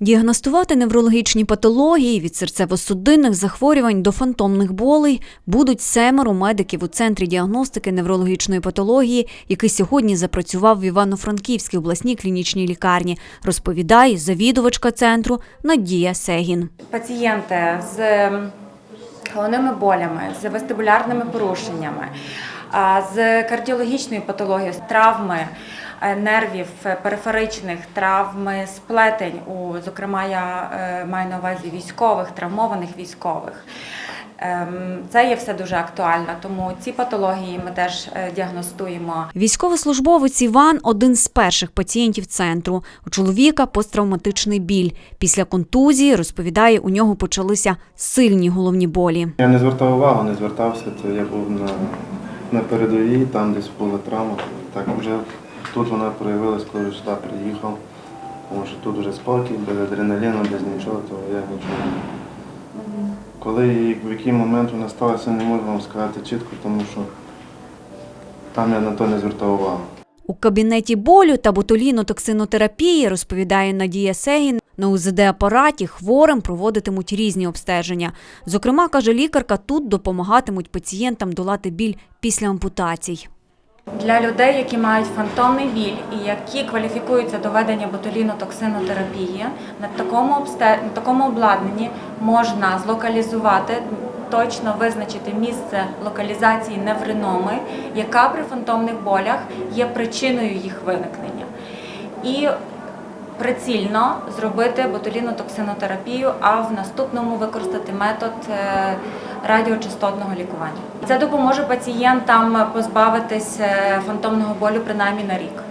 Діагностувати неврологічні патології від серцево-судинних захворювань до фантомних болей будуть семеро медиків у центрі діагностики неврологічної патології, який сьогодні запрацював в Івано-Франківській обласній клінічній лікарні, розповідає завідувачка центру Надія Сегін. пацієнти з головними болями, з вестибулярними порушеннями, з кардіологічною патологією, з травми нервів е, периферичних, травми сплетень, у, зокрема, я е, маю на увазі військових, травмованих військових. Ем, Це є все дуже актуально, тому ці патології ми теж е, діагностуємо. Військовослужбовець Іван один з перших пацієнтів центру. У чоловіка посттравматичний біль. Після контузії, розповідає, у нього почалися сильні головні болі. Я не звертав увагу, не звертався, то я був на, на передовій, там десь була травма. Так вже тут вона проявилась, коли сюди приїхав. Тому що тут вже спокій, без адреналіну, без нічого, то я нічого. не- Коли і в який момент вона сталася, не можу вам сказати чітко, тому що там я на то не звертав увагу. У кабінеті болю та ботулінотоксинотерапії, розповідає Надія Сегін, на УЗД-апараті хворим проводитимуть різні обстеження. Зокрема, каже лікарка, тут допомагатимуть пацієнтам долати біль після ампутацій. Для людей, які мають фантомний біль і які кваліфікуються до ведення ботулінотоксинотерапії, на такому обсте... на такому обладнанні можна злокалізувати, точно визначити місце локалізації невриноми, яка при фантомних болях є причиною їх виникнення. І прицільно зробити ботулінотоксинотерапію, а в наступному використати метод е, радіочастотного лікування. Це допоможе пацієнтам позбавитись е, фантомного болю принаймні на рік.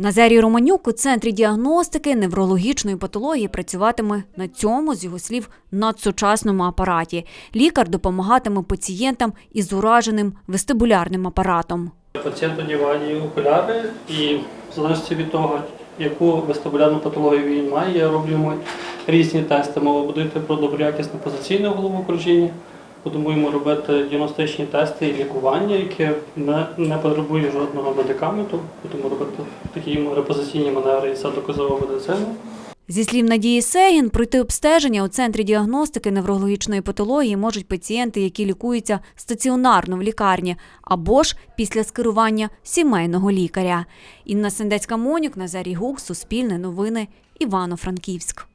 Назарій Романюк у центрі діагностики неврологічної патології працюватиме на цьому, з його слів, надсучасному апараті. Лікар допомагатиме пацієнтам із ураженим вестибулярним апаратом. Пацієнт одягає окуляри і в залежності від того, яку вестибулярну патологію він має, я роблю йому різні тести. Мова буде йти про доброякісне позиційне головокружіння. Будемо робити діагностичні тести і лікування, яке не, не потребує жодного медикаменту. Будемо робити такі репозиційні маневри і садоказову медицину. Зі слів Надії Сегін, пройти обстеження у центрі діагностики неврологічної патології можуть пацієнти, які лікуються стаціонарно в лікарні, або ж після скерування сімейного лікаря. Інна Сендецька Монюк, Назарій Гук, Суспільне новини, Івано-Франківськ.